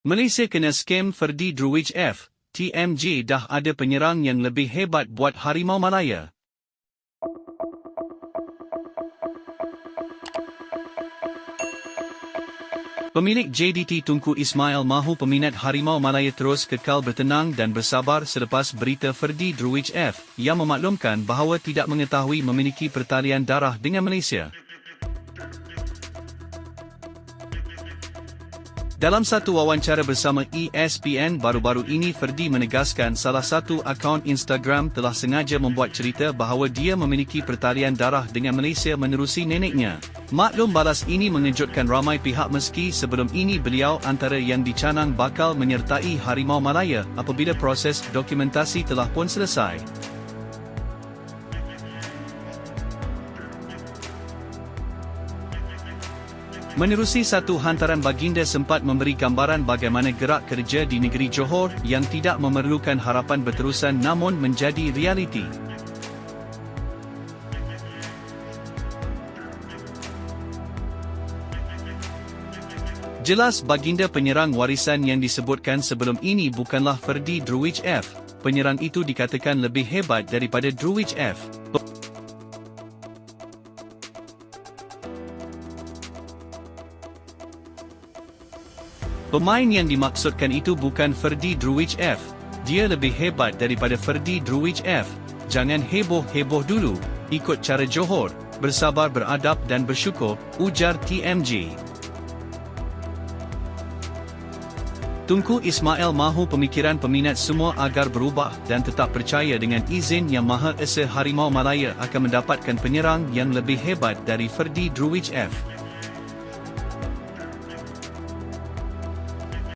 Malaysia kena skem Ferdi Druwich F. TMJ dah ada penyerang yang lebih hebat buat Harimau Malaya. Pemilik JDT Tunku Ismail mahu peminat Harimau Malaya terus kekal bertenang dan bersabar selepas berita Ferdi Druwich F yang memaklumkan bahawa tidak mengetahui memiliki pertalian darah dengan Malaysia. Dalam satu wawancara bersama ESPN baru-baru ini Ferdi menegaskan salah satu akaun Instagram telah sengaja membuat cerita bahawa dia memiliki pertalian darah dengan Malaysia menerusi neneknya. Maklum balas ini mengejutkan ramai pihak meski sebelum ini beliau antara yang dicanang bakal menyertai Harimau Malaya apabila proses dokumentasi telah pun selesai. Menerusi satu hantaran baginda sempat memberi gambaran bagaimana gerak kerja di negeri Johor yang tidak memerlukan harapan berterusan namun menjadi realiti. Jelas baginda penyerang warisan yang disebutkan sebelum ini bukanlah Ferdi Druwich F. Penyerang itu dikatakan lebih hebat daripada Druwich F. Pemain yang dimaksudkan itu bukan Ferdi Druwich F. Dia lebih hebat daripada Ferdi Druwich F. Jangan heboh-heboh dulu, ikut cara Johor, bersabar beradab dan bersyukur, ujar TMJ. Tunku Ismail mahu pemikiran peminat semua agar berubah dan tetap percaya dengan izin yang Maha Esa Harimau Malaya akan mendapatkan penyerang yang lebih hebat dari Ferdi Druwich F.